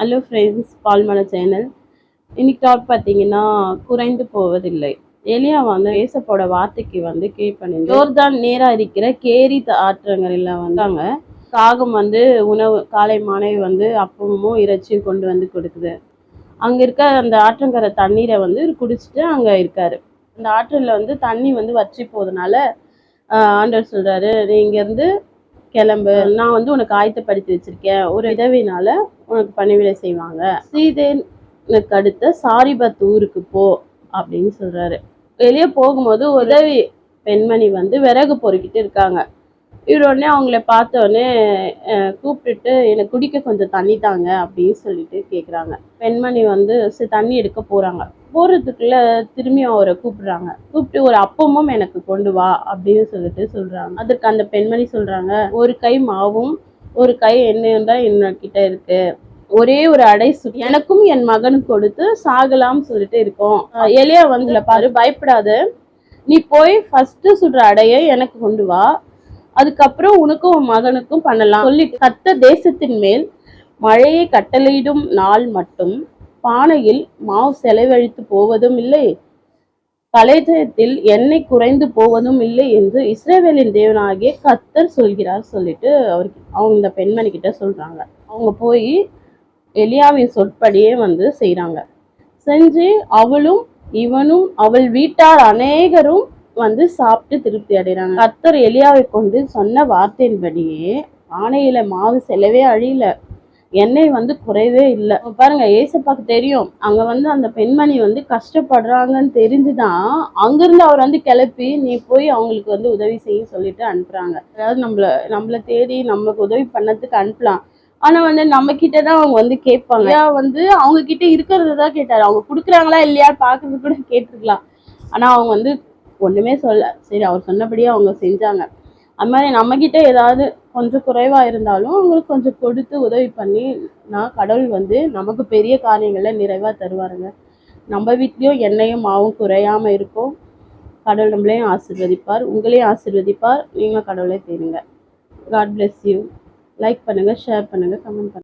Hello friends Palmalai channel இன்னைக்கு top பார்த்தீங்கன்னா குறைந்து போவதில்லை. எலியா வந்து ஏசப்போட வார்த்தைக்கு வந்து கீழ்ப்பணிந்து ஜோர்தான் நேராக இருக்கிற கேரி ஆற்றங்கரையில் வந்தாங்க. காகம் வந்து உணவு காலை மாலை வந்து அப்பமும் இறைச்சியும் கொண்டு வந்து கொடுக்குது. அங்கே இருக்க அந்த ஆற்றங்கரை தண்ணீரை வந்து குடிச்சிட்டு அங்கே இருக்காரு. அந்த ஆற்றில் வந்து தண்ணி வந்து வற்றி போகிறதுனால ஆண்டர் சொல்கிறாரு நீ இங்கேருந்து கிளம்பு. நான் வந்து உனக்கு ஆயத்தப்படுத்தி வச்சிருக்கேன். ஒரு விதவினால உனக்கு பணிவிடை செய்வாங்க. சீதேனுக்கு அடுத்த சாரிபத் ஊருக்கு போ அப்படின்னு சொல்றாரு. வெளியே போகும்போது உதவி பெண்மணி வந்து விறகு பொறுக்கிட்டு இருக்காங்க. இவர் உடனே அவங்கள பார்த்த உடனே கூப்பிட்டுட்டு எனக்கு குடிக்க கொஞ்சம் தண்ணி தாங்க அப்படின்னு சொல்லிட்டு கேட்குறாங்க பெண்மணி வந்து சரி தண்ணி எடுக்க போகிறாங்க போகிறதுக்குள்ள திரும்பி அவரை கூப்பிடுறாங்க. கூப்பிட்டு ஒரு அப்பமும் எனக்கு கொண்டு வா அப்படின்னு சொல்லிட்டு சொல்கிறாங்க அதுக்கு அந்த பெண்மணி சொல்கிறாங்க ஒரு கை மாவும் ஒரு கை எண்ணெயும் தான் என்னக்கிட்ட இருக்கு. ஒரே ஒரு அடை சு எனக்கும் என் மகனுக்கு கொடுத்து சாகலாம்னு சொல்லிட்டு இருக்கோம். எளியா எலியா வந்து பாரு பயப்படாது. நீ போய் ஃபஸ்ட்டு சுடுற அடையை எனக்கு கொண்டு வா. அதுக்கப்புறம் உனக்கும் உன் மகனுக்கும் பண்ணலாம். சொல்லி கத்த தேசத்தின் மேல் மழையை கட்டளையிடும் நாள் மட்டும் பானையில் மாவு செலவழித்து போவதும் இல்லை. கலைதயத்தில் எண்ணெய் குறைந்து போவதும் இல்லை என்று இஸ்ரேவேலின் தேவனாகிய கத்தர் சொல்கிறார் சொல்லிட்டு அவருக்கு அவங்க இந்த பெண்மணி கிட்ட சொல்றாங்க. அவங்க போய் எலியாவின் சொற்படியே வந்து செய்கிறாங்க செஞ்சு அவளும் இவனும் அவள் வீட்டார் அநேகரும் வந்து சாப்பிட்டு திருப்தி அடைகிறாங்க கத்தர் எலியாவை கொண்டு சொன்ன வார்த்தையின்படியே ஆணையில மாவு செலவே அழியல. எண்ணெய் வந்து குறையவே இல்லை. பாருங்க ஏசப்பாக்கு தெரியும். அங்க வந்து அந்த பெண்மணி வந்து கஷ்டப்படுறாங்கன்னு தெரிஞ்சுதான் அங்கிருந்து அவர் வந்து கிளப்பி நீ போய் அவங்களுக்கு வந்து உதவி செய்ய சொல்லிட்டு அனுப்புறாங்க. அதாவது நம்மள நம்மள தேடி நமக்கு உதவி பண்ணதுக்கு அனுப்பலாம். ஆனா வந்து நம்ம கிட்ட தான் அவங்க வந்து கேட்பாங்க. வந்து அவங்க கிட்ட இருக்கிறது தான் கேட்டாரு. அவங்க கொடுக்குறாங்களா இல்லையா பாக்குறது கூட கேட்டிருக்கலாம். ஆனா அவங்க வந்து ஒன்றுமே சொல்ல சரி அவர் சொன்னபடியே அவங்க செஞ்சாங்க. அது மாதிரி நம்ம ஏதாவது கொஞ்சம் குறைவாக இருந்தாலும் அவங்களுக்கு கொஞ்சம் கொடுத்து உதவி பண்ணி நான் கடவுள் வந்து நமக்கு பெரிய காரியங்களை நிறைவாக தருவாருங்க. நம்ம வீட்லேயும் எண்ணெயும் மாவும் குறையாம இருக்கும் கடவுள் நம்மளையும் ஆசிர்வதிப்பார். உங்களையும் ஆசீர்வதிப்பார். நீங்கள் கடவுளே தேடுங்க. காட் பிளெஸ் யூ லைக் பண்ணுங்கள் ஷேர் பண்ணுங்கள் கமெண்ட் பண்ணுங்கள்